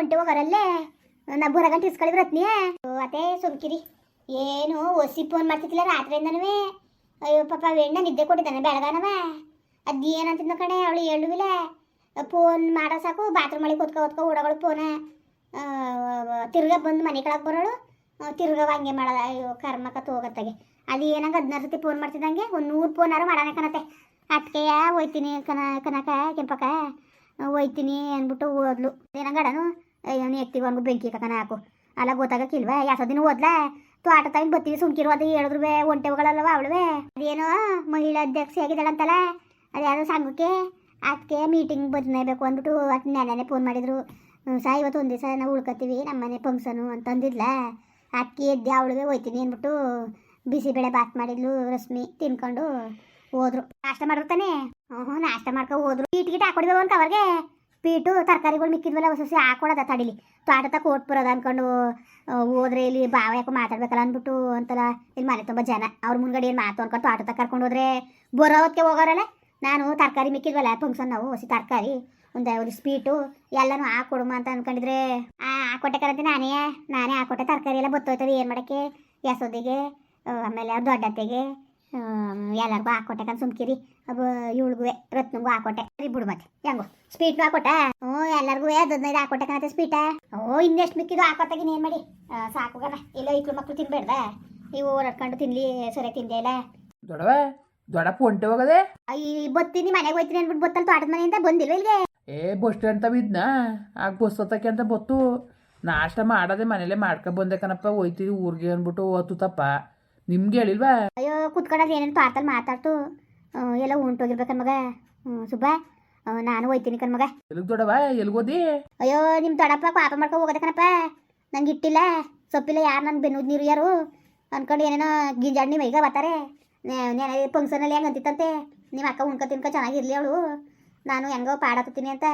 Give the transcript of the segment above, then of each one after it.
ಒಂಟೆ ಹೋಗರಲ್ಲೇ? ನಾ ಬರೋ ಗಂಟೆ ಇಸ್ಕೊಳ್ಳಿ ರತ್ನಿ ಅದೇ ಸುಮ್ಕಿರಿ. ಏನು ಒಸಿ ಫೋನ್ ಮಾಡ್ತಿದ್ದಿಲ್ಲ ರಾತ್ರಿಯಿಂದನೂ? ಅಯ್ಯೋ, ಪಾಪ ವೆಣ್ಣ ನಿದ್ದೆ ಕೊಟ್ಟಿದ್ದಾನೆ, ಬೆಳಗಾನವ. ಅದೇನಂತಿದ್ನ ಕಣೆ, ಅವಳು ಹೇಳುವಿಲ್ಲ ಫೋನ್ ಮಾಡೋ ಸಾಕು ಬಾತ್ರೂಮ್ ಒಳಗೆ ಕೂತ್ಕೊ ಹೊತ್ಕೊ ಓಡಗಳು ಫೋನ ತಿರ್ಗ ಬಂದು ಮನೆ ಕೆಳಗೆ ಬರೋಳು. ತಿರ್ಗ ಹಂಗೆ ಮಾಡೋದ ಅಯ್ಯೋ ಕರ್ಮಕ ಹೋಗತ್ತಾಗೆ ಅದು ಏನಂಗ ಹದಿನಾರು ಸತಿ ಫೋನ್ ಮಾಡ್ತಿದ್ದಂಗೆ, ಒಂದು ನೂರು ಫೋನಾರು ಮಾಡೋಣ ಕಣತೆ ಅಟ್ಕೆಯ, ಹೋಯ್ತೀನಿ ಕನ ಕನಕ ಕೆಂಪಕ ಹೋಯ್ತೀನಿ ಅಂದ್ಬಿಟ್ಟು ಓದ್ಲು. ಏನಂಗಡನು ಅಯ್ಯೋ ನೀ ಎತ್ತೀವಿ ಹಂಗು ಬೆಂಕಿ ಕಕನ ಹಾಕು ಅಲ್ಲ ಗೊತ್ತಾಗಕ್ಕಿಲ್ವ ಯಾಸ ದಿನ ಓದ್ಲಾ? ಆಟ ತಾಯಿ ಬತ್ತಿ ಸುಮ್ಕಿರು, ಅದು ಹೇಳಿದ್ರು ಒಂಟೆವುಗಳಲ್ಲವ ಅವಳುವೆ ಅದೇನೋ ಮಹಿಳಾ ಅಧ್ಯಕ್ಷೆ ಆಗಿದ್ದಾಳಂತಲ್ಲ? ಅದ್ಯಾವುದೋ ಸಂಘಕ್ಕೆ? ಅದಕ್ಕೆ ಮೀಟಿಂಗ್ ಬದನೇಬೇಕು ಅಂದ್ಬಿಟ್ಟು ಅದು ಫೋನ್ ಮಾಡಿದ್ರು. ಸಹ ಇವತ್ತು ಒಂದು ದಿವಸ ನಾವು ಉಳ್ಕೊತೀವಿ ನಮ್ಮ ಮನೆ ಫಂಕ್ಷನು ಅಂತಂದಿದ್ಲ ಅಕ್ಕಿ ಎದ್ದೆ ಅವಳಿಗೆ ಹೋಯ್ತೀನಿ ಅಂದ್ಬಿಟ್ಟು ಬಿಸಿಬೇಳೆ ಬಾತ್ ಮಾಡಿದ್ಲು ರಶ್ಮಿ, ತಿನ್ಕೊಂಡು ಹೋದ್ರು. ನಾಷ್ಟ ಮಾಡಿರ್ತಾನೆ ಹ್ಞೂ ನಾಷ್ಟ ಮಾಡ್ಕೊ ಹೋದ್ರು. ಗೀಟ್ ಹಾಕೊಡ್ಬೇಕು ಅಂತ ಅವ್ರಿಗೆ. ಪೀಟು ತರಕಾರಿಗಳು ಮಿಕ್ಕಿದ್ವಲ್ಲ ಹೊಸ ಹಾಕೊಡೋದ ತಡಿಲಿ. ತೋಟ ತಕ ಓಟ್ ಅಂದ್ಕೊಂಡು ಹೋದ್ರೆ ಇಲ್ಲಿ ಬಾವ ಯಾಕೋ ಮಾತಾಡ್ಬೇಕಲ್ಲ ಅಂದ್ಬಿಟ್ಟು ಅಂತಲ್ಲ ಇಲ್ಲಿ ಮನೆ ತುಂಬ ಜನ. ಅವ್ರ ಮುಂದ್ಗಡೆ ಏನು ಮಾತು ಅನ್ಕೊಂಡು ತೋಟ ತಕ ಕರ್ಕೊಂಡು ಹೋದ್ರೆ ಬರೋ ಹೊತ್ತಿಗೆ ಹೋಗೋರಲ್ಲ? ನಾನು ತರಕಾರಿ ಮಿಕ್ಕಿದ್ವಲ್ಲ ಫಂಕ್ಷನ್ ನಾವು ಹೊಸ ತರಕಾರಿ ಒಂದು ಒಂದು ಸ್ವೀಟು ಎಲ್ಲನೂ ಹಾಕೊಡುಮ ಅಂತ ಅನ್ಕೊಂಡಿದ್ರೆ ಆ ಹಾಕೊಟ್ಟೆ ಕರಂತೆ ನಾನೇ ನಾನೇ ಹಾಕೊಟ್ಟೆ ತರಕಾರಿ ಎಲ್ಲ ಬತ್ತೋಯ್ತದೆ ಏನು ಮಾಡೋಕ್ಕೆ? ಯಸೋದಿಗೆ ಆ, ಆಮೇಲೆ ದೊಡ್ಡತೆಗೆ ಎಲ್ಲರಿಗೂ ಹಾಕೊಟ್ಟೆ ಕಣ್ ಸುಮ್ಕಿರಿ. ಅಬ್ಬ ಇವಳಿಗೂ ರತ್ನಗೂ ಹಾಕೊಟ್ಟೆ. ಸರಿ ಬಿಡು ಮತ್ತೆ ಹೆಂಗು ಸ್ವೀಟ್ ಹಾಕೊಟ್ಟ? ಹ್ಞೂ ಎಲ್ಲರಿಗೂ ಹದಿನೈದು ಹಾಕೊಟ್ಟೆ ಕಣತೆ ಸ್ವೀಟ ಓ ಇನ್ನೆಷ್ಟು ಮಿಕ್ಕಿದು ಹಾಕೊತ್ತಾಗಿನ ಏನು ಮಾಡಿ? ಸಾಕು ಗಣ ಇಲ್ಲ ಇಕ್ಳು ಮಕ್ಕಳು ತಿನ್ಬೇಡ್ದ. ನೀವು ಓಡಾಡ್ಕೊಂಡು ತಿನ್ಲಿ ಸರಿ ತಿಂದೆ ಇಲ್ಲ ದೊಡವ ದೊಡ ಫೋನ್ ಹೋಗದೆ? ಈ ಬತ್ತೀನಿ ಮನೆಗೆ ಹೋಯ್ತೀನಿ ಅಂದ್ಬಿಟ್ಟು ಬತ್ತಲ್ಲಿ ತೋಟದ ಮನೆಯಿಂದ ಬಂದಿಲ್ವ ಇಲ್ಲಿಗೆ ಏ ಬಸ್ ಸ್ಟ್ಯಾಂಡ್ ಬಿದ್ನ ಆಗ ಬಸ್ ಹತ್ತಕ್ಕೆ ಅಂತ ಬತ್ತು. ನಾಷ್ಟ ಮಾಡದೆ ಮನೇಲೆ ಮಾಡ್ಕೊ ಬಂದೆ ಕಣಪ್ಪ ಹೋಯ್ತೀವಿ ಊರಿಗೆ ಅಂದ್ಬಿಟ್ಟು ಓತುತ್ತಪ್ಪ ತಪ್ಪ ನಿಮ್ಗೆ ಹೇಳಿಲ್ವಾ? ಅಯ್ಯೋ ಕುತ್ಕೊಳ್ಳೋದು ಏನೇನು ಪಾರ್ತಲ್ಲಿ ಮಾತಾಡ್ತು? ಎಲ್ಲ ಉಂಟೋಗಿರ್ಬೇಕನ್ ಮಗ. ಸುಬ್ಬ ನಾನು ಹೋಯ್ತೀನಿ ಕನ್ ಮಗ. ಎಲ್ಲಿಗೆ ದೊಡವ ಎಲ್ಗೋದಿ ಅಯ್ಯೋ ನಿಮ್ಮ ದೊಡ್ಡಪ್ಪ ಪಾಪ ಮಾಡ್ಕೊ ಹೋಗೋದೆ ಕಣಪ್ಪ. ನಂಗೆ ಇಟ್ಟಿಲ್ಲ. ಸೊಪ್ಪಿಲ್ಲ ಯಾರು ನನ್ನ ಬೆನ್ನು ನೀರು ಯಾರು? ಅನ್ಕೊಂಡು ಏನೇನೋ ಗಿಂಜಾಡ್ ನೀವು ಈಗ ಬರ್ತಾರೆ ಫಂಕ್ಷನಲ್ಲಿ ಹೆಂಗೆ ಅಂತಿತ್ತಂತೆ. ನಿಮ್ಮ ಅಕ್ಕ ಉಣ್ಕೊ ತಿನ್ಕೊ ಚೆನ್ನಾಗಿರ್ಲಿ ಅವಳು. ನಾನು ಹೆಂಗೋ ಪಾಡತ್ತೀನಿ ಅಂತ.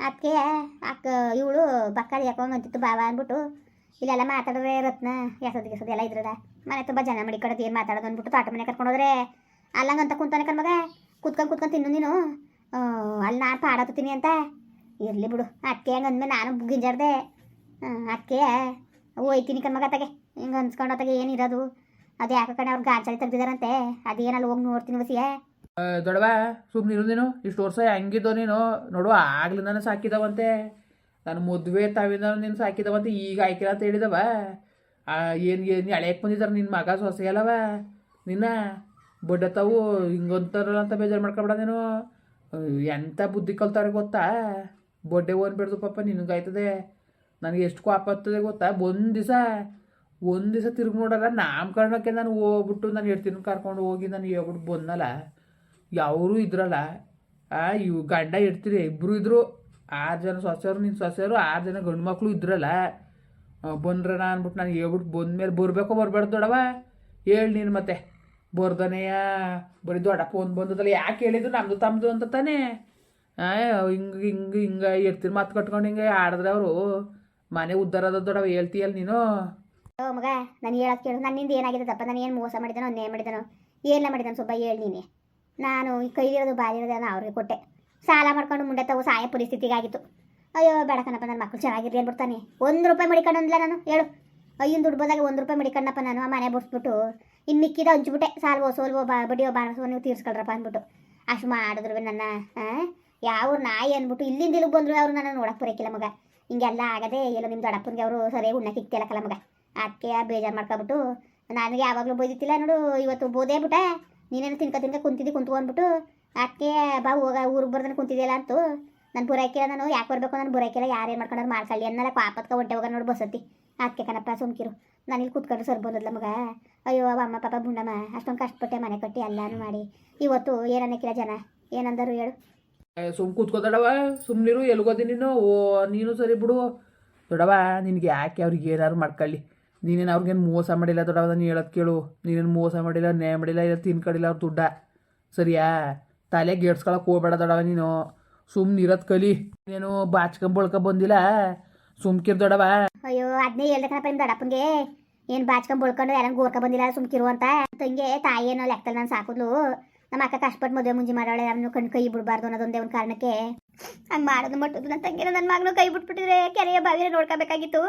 ಅದಕ್ಕೆ ಅಕ್ಕ ಇವಳು ಬಕ್ಕಳಿ ಯಾಕೋ ಅಂತಿತ್ತು ಬಾವ ಅಂದ್ಬಿಟ್ಟು. ಇಲ್ಲೆಲ್ಲ ಮಾತಾಡಿದ್ರೆ ರತ್ನ. ಎಸದ್ ಗೆಸೋದು ಎಲ್ಲ ಇದ್ರದ ಮನೆ ತುಂಬ ಜನ ಮಡಿಕೊಡೋದು ಏನು ಮಾತಾಡೋದು ಅಂದ್ಬಿಟ್ಟು ತಾಟ ಮನೆ ಕರ್ಕೊಂಡು ಹೋದ್ರೆ. ಅಲ್ಲಂಗಂತ ಕುಂತಾನೆ ಕಣ್ಮಗ ಕುತ್ಕೊಂಡು ಕುತ್ಕೊಂಡು ತಿನ್ನು ನೀನು. ಅಲ್ಲಿ ನಾನು ಪಾಡತ್ತೀನಿ ಅಂತ. ಇರಲಿ ಬಿಡು. ಅಕ್ಕೆ ಹೆಂಗೆ ಅಂದ್ಮೇಲೆ ನಾನು ಗಿಂಜಾಡ್ದೆ ಅಕ್ಕೆ ಹೋಯ್ತೀನಿ ಕಣ್ಮಗ ತಗೆ ಹಿಂಗೆ ಅನ್ಸ್ಕೊಂಡು ಅತ್ತಾಗೆ ಏನಿರೋದು ಅದು ಯಾಕೆ ಕಡೆ ಅವ್ರು ಗಾಂಚಾಲಿ ತೆಗ್ದಿದಾರಂತೆ ಅದೇನಲ್ಲಿ ಹೋಗಿ ನೋಡ್ತೀನಿ ಬಸಿಯೇ ದೊಡವ ಸುಮ್ಮನೆ ಇರು ನೀನು. ಇಷ್ಟು ವರ್ಷ ಹೆಂಗಿದ್ದೋ ನೀನು. ನೋಡು, ಆಗ್ಲಿಂದಾನೆ ಸಾಕಿದವಂತೆ. ನಾನು ಮದುವೆ ತಾವಿಂದ ನೀನು ಸಾಕಿದವಂತೆ. ಈಗ ಆಯ್ಕಿಲ್ಲ ಅಂತ ಹೇಳಿದವ. ಏನು ಏನು ಎಳೆಯಕ್ಕೆ ಬಂದಿದ್ದಾರೆ ನಿನ್ನ ಮಗ ಸೊಸೆ ಅಲ್ಲವ? ನಿನ್ನ? ಬಡ್ಡ ತಾವು ಹಿಂಗಂತಾರಲ್ಲ ಅಂತ ಬೇಜಾರು ಮಾಡ್ಕೊಬೇಡ ನೀನು. ಎಂಥ ಬುದ್ಧಿ ಕಲ್ತಾರೆ ಗೊತ್ತಾ? ಬಡ್ಡೆ ಓನ್ಬಿಡ್ದು ಪಾಪ ನಿನಗಾಯ್ತದೆ. ನನಗೆ ಎಷ್ಟು ಕೋಪ ಆಗ್ತದೆ ಗೊತ್ತಾ? ಒಂದು ದಿವಸ ಒಂದು ದಿವಸ ತಿರುಗಿ ನೋಡಲ್ಲ, ನಾಮಕರಣಕ್ಕೆ ನಾನು ಹೋಗ್ಬಿಟ್ಟು ನಾನು ಹೇಳ್ತೀನಿ ಕರ್ಕೊಂಡು ಹೋಗಿ ನಾನು ಹೇಳ್ಬಿಟ್ಟು ಬಂದಲ್ಲ ಯಾವರು ಇದ್ರಲ್ಲ. ಇವು ಗಂಡ ಇಡ್ತೀರಿ ಇಬ್ಬರು ಇದ್ರು. ಆರು ಜನ ಸೊಸೆಯವರು ನಿನ್ನ ಸೊಸೆಯವರು, ಆರು ಜನ ಗಂಡು ಮಕ್ಕಳು ಇದ್ರಲ್ಲ. ಬಂದ್ರಣ ಅಂದ್ಬಿಟ್ಟು ನಾನು ಹೇಳ್ಬಿಟ್ಟು ಬಂದ್ಮೇಲೆ ಬರಬೇಕೋ ಬರಬೇಡ ದೊಡವ? ಹೇಳಿ ನೀನು ಮತ್ತೆ. ಬರ್ದನೆಯ? ಬರೀ ದೊಡ್ಡ ಫೋನ್ ಬಂದದಲ್ಲ, ಯಾಕೆ ಹೇಳಿದ್ರು ನಮ್ಮದು ತಮ್ಮದು ಅಂತ ತಾನೇ. ಹಿಂಗೆ ಹಿಂಗೆ ಹಿಂಗೆ ಇರ್ತೀರಿ ಮಾತು ಕಟ್ಕೊಂಡು ಹಿಂಗೆ ಆಡಿದ್ರೆ ಅವರು. ಮನೆ ಉದ್ಧಾರ ಅದ ದೊಡವ ಹೇಳ್ತೀಯಲ್ಲ ನೀನು? ಮಗ, ನಾನು ಹೇಳೋದು ಕೇಳು. ನನ್ನಿಂದ ಏನಾಗಿದೆ ತಪ್ಪ ನಾನು ಏನು ಮೋಸ ಮಾಡಿದನೋ ನೇ ಮಾಡಿದನೋ ಏನೆಲ್ಲ ಮಾಡಿದಾನು ಸ್ವಲ್ಪ ಹೇಳಿ ನೀನೆ. ನಾನು ಕೈಲಿರೋದು, ಬಾಲಿರೋದು ನಾನು ಅವ್ರಿಗೆ ಕೊಟ್ಟೆ. ಸಾಲ ಮಾಡ್ಕೊಂಡು ಮುಂಡೆ ತಗೋ, ಸಾಯ ಪರಿಸ್ಥಿತಿಗಾಗಿತ್ತು. ಅಯ್ಯೋ, ಬೇಡ ಕಣಪ್ಪ ನನ್ನ ಮಕ್ಕಳು ಚೆನ್ನಾಗಿರ್ಲಿ ಅಂದ್ಬಿಡ್ತಾನೆ. ಒಂದು ರೂಪಾಯಿ ಮಡಿಕೊಂಡಂದಿಲ್ಲ ನಾನು? ಹೇಳು. ಅಯ್ಯನ ದುಡ್ಡು ಬಂದಾಗ ಒಂದು ರೂಪಾಯಿ ಮಡಿಕೊಂಡಪ್ಪ ನಾನು, ಆ ಮನೆ ಬಿಡ್ಸ್ಬಿಟ್ಟು. ಇನ್ನು ಮಿಕ್ಕಿದ ಹಂಚ್ಬಿಟ್ಟೆ. ಸಾಲ್ವೋ, ಸೋಲ್ವೋ, ಬಾ, ಬಡಿಯೋ, ಬಾಣಸೋ, ನೀವು ತೀರ್ಸ್ಕೊಳ್ರಪ್ಪ ಅಂದ್ಬಿಟ್ಟು. ಅಷ್ಟು ಮಾಡಿದ್ರು ನನ್ನ ಯಾವ ನಾಯಿ ಅಂದ್ಬಿಟ್ಟು ಇಲ್ಲಿಂದ ಇಲ್ಲಿಗೆ ಬಂದರು ಅವ್ರು ನನ್ನ ನೋಡಕ್ಕೆ ಬರೋಕ್ಕಿಲ್ಲ ಮಗ. ಹಿಂಗೆಲ್ಲ ಆಗದೆ ಎಲ್ಲೋ ನಿಮ್ಮ ದೊಡ್ಡಪ್ಪನಿಗೆ ಅವರು ಸರಿಯಾಗಿ ಉಣ್ಣಕ್ಕೆ ಇಕ್ತಿಲ್ಲಕ್ಕಲ್ಲ ಮಗ. ಅದಕ್ಕೆ ಬೇಜಾರು ಮಾಡ್ಕೊಬಿಟ್ಟು, ನನಗೆ ಯಾವಾಗಲೂ ಬೈದಿತ್ತಿಲ್ಲ ನೋಡು, ಇವತ್ತು ಬೋದೇ ಬಿಟ್ಟೆ ನೀನೇನು ತಿನ್ಕ ತಿನ್ಕ ಕುಂತಿದ್ದು ಕುಂತ್ಕೊಂಡ್ಬಿಟ್ಟು ಅದಕ್ಕೆ ಬಾ, ಹೋಗ, ಊರಿಗೆ ಬರ್ದಾನೆ ಕುಂತಿದ್ದಿಲ್ಲ ಅಂತು. ನಾನು ಬುರಾಕಿಲ್ಲ ನಾನು ಯಾಕೆ ಬರಬೇಕು? ನಾನು ಬುರಾಕಿಲ್ಲ ಯಾರೇನು ಮಾಡ್ಕೊಂಡ್ರು ಮಾಡ್ಕೊಳ್ಳಿ ಅನ್ನಲ್ಲ ಪಾಪತ್ಕ ಹೊಟ್ಟೆ ಹೋಗ ನೋಡಿ ಬಸತಿ ಅದಕ್ಕೆ ಕಣಪ್ಪ ಸುಮ್ಕಿರು. ನಾನು ಇಲ್ಲಿ ಕುತ್ಕೊಂಡು ಸರ್ ಬಂದದ್ಲ ಮಗ ಅಯ್ಯೋ ಅಮ್ಮ ಪಾಪ ಬುಂಡಮ್ಮ. ಅಷ್ಟೊಂದು ಕಷ್ಟಪಟ್ಟೆ ಮನೆ ಕಟ್ಟಿ ಎಲ್ಲಾನು ಮಾಡಿ. ಇವತ್ತು ಏನನ್ನಕ್ಕಿಲ್ಲ ಜನ? ಏನಂದರು ಹೇಳು. ಸುಮ್ ಕೂತ್ಕೋತಾಡವ ಸುಮ್ನಿರು ಎಲ್ಗೋದಿ ನೀನು? ಓ, ನೀನು ಸರಿ ಬಿಡು. ದೊಡವ ನಿನಗೆ ಯಾಕೆ ಅವ್ರಿಗೆ ಏನಾರು ಮಾಡ್ಕೊಳ್ಳಿ? ನೀನೇನು ಅವ್ರಿಗೇನು ಮೋಸ ಮಾಡಿಲ್ಲ ದೊಡವ ನೀನು ಹೇಳೋದು ಕೇಳು. ನೀನೇನು ಮೋಸ ಮಾಡಿಲ್ಲ, ನ್ಯಾಯ ಮಾಡಿಲ್ಲ, ಇಲ್ಲ ತಿನ್ಕಡಿಲ್ಲ ಅವ್ರು ದುಡ್ಡ? ಸರಿಯಾ? ತಲೆ ಗೇಡ್ಸ್ಕೊಳಕ್ಕೆ ಹೋಗ್ಬೇಡ ದೊಡವ ನೀನು. ಸುಮ್ಮನೆ ಇರತ್ ಕಲಿ. ನೀನು ಬಾಚ್ಕೊಂಡ್ ಬಳ್ಕ ಬಂದಿಲ್ಲ? ಸುಮ್ಕಿರ್ ದೊಡವ. ಅಯ್ಯೋ ಅದನ್ನೇ ಹೇಳ್ದೆ ಕಣಪ್ಪ ನಿಮ್ಮ ಏನ್ ಏನು ಬಾಚ್ಕೊಂಡ್ ಬಳ್ಕೊಂಡು ಯಾರನ್ನ ಗೋರ್ಕ ಬಂದಿಲ್ಲ ಸುಮ್ಕಿರು ಅಂತ. ತಂಗೆ ತಾಯಿ ಏನೋ ಲೆಕ್ಕದಲ್ಲಿ ನಾನು ಸಾಕುದ್ಲು. ನಮ್ಮ ಅಕ್ಕ ಕಷ್ಟಪಟ್ಟು ಮದುವೆ ಮುಂಜಿ ಮಾಡೋಳೆ ಅವನು ಕಣ್ಣು ಕೈ ಬಿಡಬಾರ್ದು ಅನ್ನೋದೊಂದೇ ಒಂದು ಕಾರಣಕ್ಕೆ. ಹಂಗೆ ಮಾಡೋದು ಮಟ್ಟದು. ನನ್ನ ತಂಗಿನ ನನ್ನ ಮಗನು ಕೈ ಬಿಟ್ಬಿಟ್ಟಿದ್ರೆ ಕೆರೆಯ ಬಾವಿನ ನೋಡ್ಕೋಬೇಕಾಗಿತ್ತು.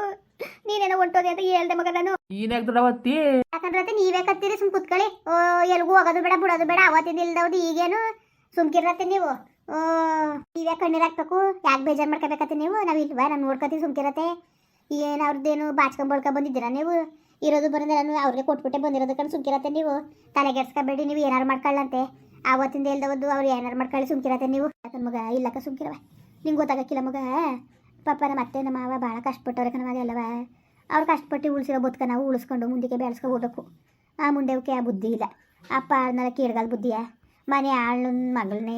ನೀನೇನೋ ಹೊಂಟೋದೆ ಅಂತ ಹೇಳ್ದೆ ಮಗ ನಾನು. ನೀನ್ಯಾಕೆ ಯಾಕಂದ್ರೆ ನೀವೇ ಕತ್ತೀರಿ ಸುಮ್ ಕುತ್ಕೊಳ್ಳಿ. ಓ ಎಲ್ಗೂ ಹೋಗೋದು ಬೇಡ ಬಿಡೋದು ಬೇಡ. ಅವತ್ತಿಂದ ಇಲ್ದವ್ದು ಈಗೇನು ಸುಮ್ಕಿರತ್ತೆ ನೀವು. ಇದ್ಯಾ ಕಣ್ಣೀರ್ ಹಾಕ್ಬೇಕು? ಯಾಕೆ ಬೇಜಾರು ಮಾಡ್ಕೋಬೇಕತ್ತೆ ನೀವು? ನಾವು ಇಲ್ವಾ ನಾನು ನೋಡ್ಕೊತೀವಿ ಸುಮ್ಕಿರತ್ತೆ. ಏನು ಅವ್ರದ್ದೇನು ಬಳ್ಕೊ ಬಂದಿದ್ದೀರಾ ನೀವು? ಇರೋದು ಬರೋದೆಲ್ಲ ಅವ್ರಿಗೆ ಕೊಟ್ಬಿಟ್ಟೆ ಬಂದಿರೋದು ಕಣ್ ಸುಮ್ಕಿರತ್ತೆ ನೀವು? ತಲೆಗೆಡ್ಸ್ಕೊಬೇಡಿ ನೀವು ಏನಾರು ಮಾಡ್ಕೊಳ್ಳಂತೆ ಆವತ್ತಿಂದ ಎಲ್ದವದ್ದು ಅವ್ರು ಏನಾರು ಮಾಡ್ಕೊಳ್ಳಿ ಸುಮ್ಕಿರತ್ತೆ ನೀವು. ಅದನ್ನ ಮಗ ಇಲ್ಲಕ್ಕ ಸುಮ್ಕಿರವ? ನಿಂಗೆ ಗೊತ್ತಾಗಕ್ಕಿಲ್ಲ ಮಗ? ಪಾಪ ನಮ್ಮ ಅತ್ತೆ ನಮ್ಮ ಮಾವ ಭಾಳ ಕಷ್ಟಪಟ್ಟವ್ರೆ ಕಣವಾಗ ಎಲ್ಲವ ಅವ್ರು ಕಷ್ಟಪಟ್ಟು ಉಳಿಸಿರೋ ಬದುಕ ನಾವು ಉಳಿಸ್ಕೊಂಡು ಮುಂದಕ್ಕೆ ಬೆಳೆಸ್ಕೊ ಆ ಆ ಮುಂಡೆವಕ್ಕೆ ಆ ಬುದ್ಧಿ ಇಲ್ಲ. ಅಪ್ಪ ಆಳ್ನಲ್ಲ ಕೇಳ್ಗಲ್ ಬುದ್ಧಿಯ? ಮನೆ ಆಳ್ನ ಮಗಳನ್ನೇ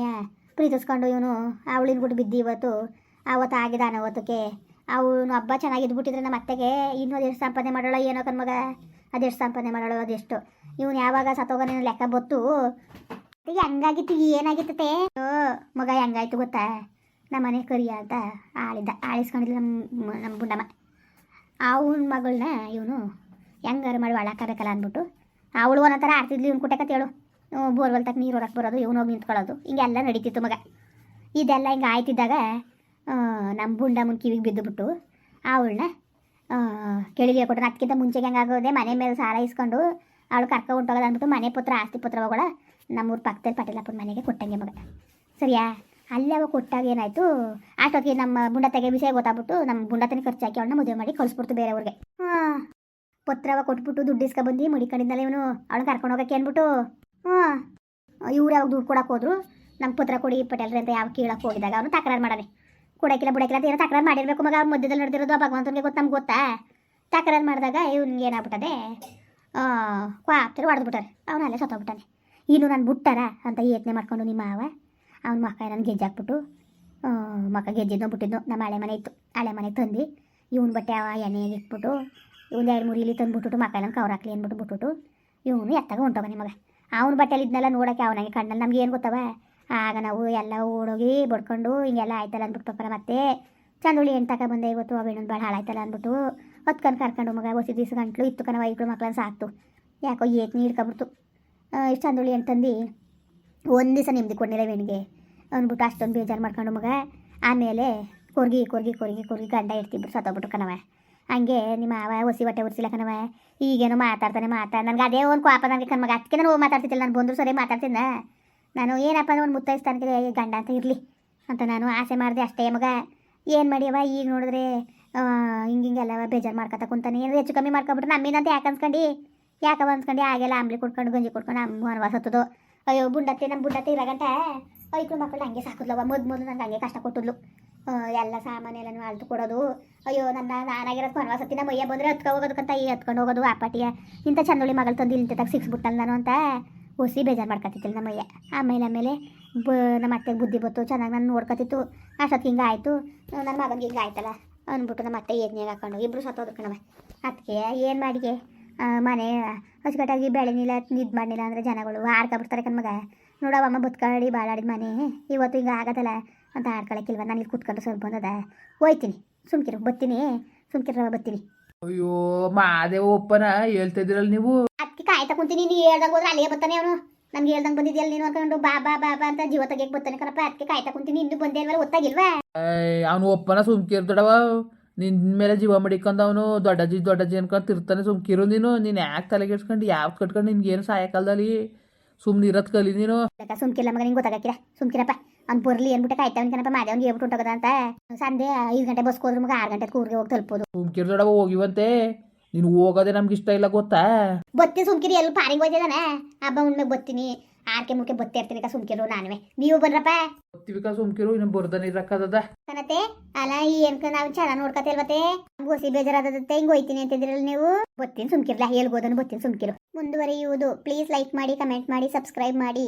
ಪ್ರೀತಿಸ್ಕೊಂಡು ಇವನು ಅವಳಿನ ಬಿಟ್ಟು ಬಿದ್ದು ಇವತ್ತು. ಆವತ್ತು ಆಗಿದ ಅವತ್ತಕ್ಕೆ. ಅವನು ಹಬ್ಬ ಚೆನ್ನಾಗಿದ್ಬಿಟ್ಟಿದ್ರೆ ನಮ್ಮ ಅತ್ತೆಗೆ ಇನ್ನೂ ಅದೆಷ್ಟು ಸಂಪಾದನೆ ಮಾಡೋಳ ಏನೋ ಕಣ್ಮಗ ಅದೆಷ್ಟು ಸಂಪಾದನೆ ಮಾಡೋಳು ಅದೆಷ್ಟು. ಇವನು ಯಾವಾಗ ಸತ್ತೋಗೋನೇನೋ ಲೆಕ್ಕ ಬತ್ತು ಈಗ ಹಂಗಾಗಿತ್ತು ಏನಾಗಿತ್ತತೆ ಓ ಮಗ ಹೆಂಗಾಯ್ತು ಗೊತ್ತಾ? ನಮ್ಮ ಮನೆ ಕರಿಯ ಅಂತ ಆಳಿದ್ದ. ಆಳಿಸ್ಕೊಂಡಿಲ್ಲ ನಮ್ಮ ನಮ್ಮ ಬುಂಡಮ್ಮ ಅವನ ಮಗಳನ್ನ ಇವನು ಹೆಂಗಾರು ಮಾಡಿ ಒಳಾಕಬೇಕಲ್ಲ ಅಂದ್ಬಿಟ್ಟು. ಅವಳು ಒಂದೊಂಥರ ಆಡ್ತಿದ್ಲು. ಇವ್ನು ಕುಟಕತ್ತೇಳು ಬೋರ್ವೆಲ್ ತಕ್ಕ ನೀರು ಹೊರಕ್ಕೆ ಬರೋದು, ಇವನು ಹೋಗಿ ನಿಂತ್ಕೊಳ್ಳೋದು. ಹಿಂಗೆಲ್ಲ ನಡೀತಿತ್ತು ಮಗ. ಇದೆಲ್ಲ ಹಿಂಗೆ ಆಯ್ತಿದ್ದಾಗ ನಮ್ಮ ಬುಂಡ ಮುನ್ ಕಿವಿಗೆ ಬಿದ್ದುಬಿಟ್ಟು ಅವಳನ್ನ ಕೆಳಗೆ ಕೊಟ್ಟರೆ ಅದಕ್ಕಿಂತ ಮುಂಚೆಗೆ ಹೆಂಗಾಗೋದೆ ಮನೆ ಮೇಲೆ ಸಾಲ ಇಸ್ಕೊಂಡು ಅವಳು ಕರ್ಕ ಹೊಂಟೋಗೋದು ಅಂದ್ಬಿಟ್ಟು ಮನೆ ಪುತ್ರ, ಆಸ್ತಿ ಪುತ್ರ ಹೋಗೋಳ ನಮ್ಮೂರ ಪಕ್ಕದಲ್ಲಿ ಪಟೇಲಪ್ಪನ ಮನೆಗೆ ಕೊಟ್ಟಂಗೆ ಮಗ. ಸರಿಯಾ? ಅಲ್ಲೇ ಅವಾಗ ಕೊಟ್ಟಾಗ ಏನಾಯಿತು? ಅಷ್ಟೊತ್ತಿಗೆ ನಮ್ಮ ಬುಂಡತೆಗೆ ವಿಷಯ ಗೊತ್ತಾಗ್ಬಿಟ್ಟು ನಮ್ಮ ಬುಂಡತನ ಖರ್ಚು ಹಾಕಿ ಅವಳನ್ನ ಮದುವೆ ಮಾಡಿ ಕಳಿಸ್ಬಿಡ್ತು ಬೇರೆಯವ್ರಿಗೆ. ಹಾಂ. ಪತ್ರವ ಕೊಟ್ಬಿಟ್ಟು ದುಡ್ಡು ಇಸ್ಕೊಬಂದು ಮುಡಿಕೊಂಡಿದ್ದಲ್ಲ ಇವನು. ಅವಳನ್ನ ಕರ್ಕೊಂಡು ಹೋಗಕ್ಕೆ ಅಂದ್ಬಿಟ್ಟು ಹಾಂ. ಇವ್ರು ಯಾವಾಗ ದುಡ್ಡು ಕೊಡಕ್ಕೆ ಹೋದ್ರು? ನಮ್ಮ ಪುತ್ರ ಕೊಡಿ, ಪಟೇಲ್ರಿ ಅಂತ ಯಾವ ಕೇಳಕ್ಕೆ ಹೋಗಿದಾಗ ಅವನು ತಕರಾರು ಮಾಡಾನೆ ಕೊಡಕ್ಕಿಲ್ಲ, ಬಿಡಕ್ಕಿಲ್ಲ ಅಂತ ಏನೋ ತಕರಾರು ಮಾಡಿರಬೇಕು ಮಗ ಮಧ್ಯದಲ್ಲಿ ನಡೆದಿರೋದು ಭಗವಂತನಿಗೆ ಗೊತ್ತು ನಮ್ಗೆ ಗೊತ್ತಾ? ತಕರಾರು ಮಾಡಿದಾಗ ಇವ್ನಿಗೆ ಏನಾಗ್ಬಿಟ್ಟದೆ? ಕ್ವಾಪ್ತಿರು ಹೊಡೆದ್ಬಿಟ್ಟಾರೆ. ಅವನು ಅಲ್ಲೇ ಸತ್ತೋಗ್ಬಿಟ್ಟಾನೆ. ಇನ್ನು ನಾನು ಬಿಟ್ಟಾರ ಅಂತ ಯೋಚನೆ ಮಾಡ್ಕೊಂಡು ನಿಮ್ಮ ಮಾವ? ಅವ್ನ ಮಕ್ಕ ನಾನು ಗೆಜ್ಜೆ ಹಾಕ್ಬಿಟ್ಟು ಮಕ್ಕ ಗೆಜ್ಜೆದ್ನೋ ಬಿಟ್ಟಿದ್ದು ನಮ್ಮ ಹಳೆ ಮನೆ ಇತ್ತು. ಹಳೆ ಮನೆ ತಂದು ಇವನ ಬಟ್ಟೆ ಅವ ಎಣ್ಣೆಗೆ ಇಟ್ಬಿಟ್ಟು ಒಂದು ಎರಡು ಮೂರು ಇಲ್ಲಿ ತಂದುಬಿಟ್ಟು ಮಕ್ಕ ಕವರ್ ಹಾಕ್ಲಿ ಅಂದ್ಬಿಟ್ಟು ಬಿಟ್ಬಿಟ್ಟು ಇವನು ಎತ್ತಾಗ ಹೊಂಟವ ಮಗ. ಅವನ ಬಟ್ಟೆಲಿ ಇದನ್ನೆಲ್ಲ ನೋಡೋಕೆ ಅವನಾಗೆ ಕಣ್ಣಲ್ಲಿ ನಮ್ಗೆ ಏನು ಗೊತ್ತವ? ಆಗ ನಾವು ಎಲ್ಲ ಓಡೋಗಿ ಬಡ್ಕೊಂಡು ಹಿಂಗೆಲ್ಲ ಆಯ್ತಲ್ಲ ಅಂದ್ಬಿಟ್ಟು ಪಪ್ಪರ ಮತ್ತೆ, ಚಂದುಳಿ ಹೆಣ್ಣು ತಕ ಬಂದೆ ಇವತ್ತು ಇನ್ನೊಂದು ಭಾಳ ಹಾಳಾಯ್ತಲ್ಲ ಅಂದ್ಬಿಟ್ಟು, ಹೊತ್ಕೊಂಡು ಕರ್ಕೊಂಡು ಮಗ, ಹೊಸ ದಿವಸ ಗಂಟ್ಲು ಇತ್ತು ಕಣವ ಇಬ್ಬರು ಮಕ್ಳನ್ನ ಸಾಕ್ತು. ಯಾಕೋ ಏತ್ನಿ ಹಿಡ್ಕೊಬಿಡ್ತು ಇಷ್ಟು ಚಂದುಳಿ ಹೆಣ್ಣು ತಂದು ಒಂದು ದಿವಸ ನಿಮ್ದು ಕೊಡ್ಲಿಲ್ಲ ವೇಣಿಗೆ ಅಂದ್ಬಿಟ್ಟು ಅಷ್ಟೊಂದು ಬೇಜಾರು ಮಾಡ್ಕೊಂಡು ಮಗ, ಆಮೇಲೆ ಕೊರ್ಗಿ ಕೊರ್ಗಿ ಕೊರ್ಗಿ ಕೊರ್ಗಿ ಗಂಡ ಇರ್ತಿಬ್ರು ಸತ್ತೋಗ್ಬಿಟ್ಟು ಕಣವ ಹಂಗೆ ನಿಮ್ಮ ಅವ ಹೊಸಿ ಹೊಟ್ಟೆ ಉರ್ಸಿಲ್ಲ ಕಣವ ಈಗೇನೋ ಮಾತಾಡ್ತಾನೆ ಮಾತಾ ನನಗೆ ಅದೇ ಒಂದು ಕೋಪ ನನಗೆ ಕಣ್ಮಗ ಅದಕ್ಕೆ ನಾನು ಮಾತಾಡ್ತಿದ್ದಿಲ್ಲ ನಾನು ಬಂದರು ಸರಿ ಮಾತಾಡ್ತಿದ್ದ ನಾನು ಏನಪ್ಪ ಅಂದ್ರೆ ಒಂದು ಮುತ್ತೈಸ್ತಾನೆ ಗಂಡ ಅಂತ ಇರಲಿ ಅಂತ ನಾನು ಆಸೆ ಮಾಡಿದೆ ಅಷ್ಟೇ ಮಗ. ಏನು ಮಾಡಿಯವ ಈಗ ನೋಡಿದ್ರೆ ಹಿಂಗೆ ಹಿಂಗೆಲ್ಲ ಬೇಜಾರು ಮಾಡ್ಕೊತ ಕುಂತಾನೆ. ಏನು ಹೆಚ್ಚು ಕಮ್ಮಿ ಮಾಡ್ಕೊಬಿಟ್ರೆ ನಮ್ಮಿಂದಂತ ಯಾಕೆ ಅನ್ಸ್ಕೊಂಡು? ಯಾಕವ ಅನ್ಸ್ಕೊಂಡು? ಆಗೆಲ್ಲ ಆಂಬ್ಲಿ ಕುಡ್ಕೊಂಡು, ಗಂಜಿ ಕುಡ್ಕೊಂಡು ನಮ್ಮ ವನವಾಸ ಹತ್ತದು. ಅಯ್ಯೋ, ಬುಂಡತ್ತೆ ನಮ್ಮ ಬುಂಡತ್ತೆ ಇರಾಗಂಟ ಐಕ್ಳು ಮಕ್ಕಳು ಹಂಗೆ ಸಾಕಿದ್ಲವ ಮೊದ್ ಮೊದಲು ನಂಗೆ ಹಂಗೆ ಕಷ್ಟ ಕೊಟ್ಟಿದ್ಲು. ಎಲ್ಲ ಸಾಮಾನು ಎಲ್ಲ ಅಳ್ತು ಕೊಡೋದು. ಅಯ್ಯೋ, ನನ್ನ ನಾನಾಗಿರೋದು ವನವಾಸತ್ತಿನ ಮೈಯ ಬಂದರೆ ಹತ್ಕೊ ಹೋಗೋದಕ್ಕಂತ ಈ ಹತ್ಕೊಂಡು ಹೋಗೋದು ಆ ಪಾಟಿಯ. ಇಂಥ ಚಂದೊಳಿ ಮಗಳು ತಂದು ಇಲ್ಲಿ ತಗ ಸಿಕ್ಸ್ಬಿಟ್ಟಲ್ಲ ನಾನು ಅಂತ ಹುಸಿ ಬೇಜಾರು ಮಾಡ್ಕೊತಿತ್ತಿಲ್ಲ ನಮ್ಮಯ್ಯ ಆಮೇಲೆ ಆಮೇಲೆ ಬ, ನಮ್ಮ ಅತ್ತೆಗೆ ಬುದ್ಧಿ ಬತ್ತು ಚೆನ್ನಾಗಿ ನಾನು ನೋಡ್ಕೊತಿತ್ತು. ಅಷ್ಟೊತ್ತಿಗೆ ಹಿಂಗೆ ಆಯಿತು. ನನ್ನ ಮಗನಿಗೆ ಹಿಂಗೆ ಆಯ್ತಲ್ಲ ಅಂದ್ಬಿಟ್ಟು ನಮ್ಮ ಅತ್ತೆ ಏದ್ನಿಯಾಗ ಹಾಕೊಂಡು ಇಬ್ಬರು ಸತ್ತೋದ್ರು ಕಣವ ಅದಕ್ಕೆ ಏನು ಮಾಡಿಗೆ? ಮನೆ ಅಚ್ಚುಕಟ್ಟಾಗಿ ಬೆಳೆನಿಲ್ಲ ಇದು ಮಾಡಲಿಲ್ಲ ಅಂದರೆ ಜನಗಳು ಆಡ್ಕೊಬಿಡ್ತಾರೆ ಕಣ್ಮಗ ನೋಡವಮ್ಮ ಬುತ್ಕಾಡಿ ಬಾಳಾಡಿದ ಮನೆ. ಇವತ್ತು ಹಿಂಗೆ ಆಗತ್ತಲ್ಲ ಅಂತ ಆಡ್ಕೊಳಕ್ಕಿಲ್ವ? ನಾನು ಇಲ್ಲಿ ಕೂತ್ಕೊಂಡು ಸ್ವಲ್ಪ ಬಂದದ. ಹೋಯ್ತೀನಿ. ಸುಮ್ಕಿರು ಬತ್ತೀನಿ ಸುಮ್ಕಿರ ಬತ್ತೀನಿ ಅಯ್ಯೋ ಮಾದೇವ ಒಪ್ಪನ ಹೇಳ್ತಿದ್ದೀರಲ್ಲ ನೀವು? ಅದಕ್ಕೆ ಕಾಯ್ತಾ ಕುಂತೀನಿ. ನೀ ಹೇಳ್ದಂಗ ಹೋದ್ರೆ ಅಲ್ಲೇ ಬರ್ತಾನೆ ಅವನು. ನನ್ಗೆ ಹೇಳ್ದಂಗೆ ಬಂದಿದ್ಯಲ್ಲ ನೀನು ಅನ್ಕೊಂಡು ಬಾ ಬಾ ಬಾ ಬಾ ಅಂತ ಜೀವ ತೆಗಿಯಕ್ಕೆ ಬರ್ತಾನೆ ಕಣಪ್ಪ. ಅದಕ್ಕೆ ಕಾಯ್ತಾ ಕುಂತೀನಿ. ಇನ್ನೂ ಬಂದೇ ಇಲ್ವಲ್ಲ ಗೊತ್ತಾಗಿಲ್ವಾ ಅವನು ಒಪ್ಪನ ಸುಮ್ಕಿರ್ತಡವ ನಿನ್ ಮೇಲೆ ಜೀವ ಮಡಿಕೊಂಡು ಅವನು ದೊಡ್ಡಜ್ಜಿ ದೊಡ್ಡಜ್ಜಿ ಅನ್ಕೊಂಡು ತಿರ್ತಾನೆ ಸುಮ್ಕಿರು ನೀನು. ನೀನು ಯಾಕೆ ತಲೆಗೆಡ್ಸ್ಕೊಂಡು ಯಾವ್ದು ಕಟ್ಕೊಂಡು ನಿನ್ಗೇನು ಸಾಯಕಾಲದಲ್ಲಿ ಸುಮ್ಮನೆ ಇರೋದು ಕಲಿ ನೀನು. ಸುಮ್ಕಿಲ್ಲ ಮಗ ನಿಂಗೆ ಗೊತ್ತಾಗಕ್ಕಿಲ್ಲ. ಸುಮ್ಕಿರಪ್ಪ. ಅವ್ನು ಬರ್ಲಿ ಕಣಪ್ಪ ಮಾದೇ ಅವ್ನಿಗೆ ಹೇಳ್ಬಿಟ್ಟು ಹೊಂಟೋಗದ ಅಂತ. ಸಂಜೆ ಐದು ಗಂಟೆ ಬಸ್ ಹೋದ್ರೆ ಮಗ ಆರು ಗಂಟೆ ಕೂರ್ಗೆ ಹೋಗಿ ತಲುಪೋದು. ಸುಮ್ಕಿರ್ ದೊಡವ ಹೋಗಿವಂತೆ. ನೀನು ಹೋಗೋದೇ ನಮ್ಗೆ ಇಷ್ಟ ಇಲ್ಲ ಗೊತ್ತಾ? ಬತ್ತಿ ಸುಮ್ಕಿರಿ ಎಲ್ಲಿ ಪಾರಿಗೆ ಹೋಯ್ತಿದಾನೆ ಹಬ್ಬ ಉಣ್ಮೆ ಬತ್ತೀನಿ. ಆರ್ಕೆ ಮುಖ್ಯ ಬತ್ತಿ ಇರ್ತೀನಿ ಕ ಸುಮ್ಕಿರು ನಾನುವೆ. ನೀವು ಬನ್ರಪ್ಪ. ಗೊತ್ತಿವಿಕ ಸುಮ್ಕಿರು ಇನ್ನು ಬರ್ದಾನೆ ಇರಕ್ಕದ ಕನತೆ ಅಲ್ಲ ಈ ಏನ್ಕ ನಾವು ಚೆನ್ನಾಗಿ ನೋಡ್ಕತಿಲ್ವತ್ತೆ ಗೋಸಿ ಬೇಜಾರಾದತ್ತೆ ಹಿಂಗ್ ಹೋಯ್ತೀನಿ ಅಂತಿದ್ರಲ್ಲ ನೀವು? ಬತ್ತೀನಿ ಸುಮ್ಕಿರ್ಲ ಹೇಳ್ಬೋದನ್ನು ಬತ್ತೀನಿ ಸುಮ್ಕಿರು ಮುಂದುವರಿಯುವುದು. ಪ್ಲೀಸ್ ಲೈಕ್ ಮಾಡಿ ಕಮೆಂಟ್ ಮಾಡಿ ಸಬ್ಸ್ಕ್ರೈಬ್ ಮಾಡಿ.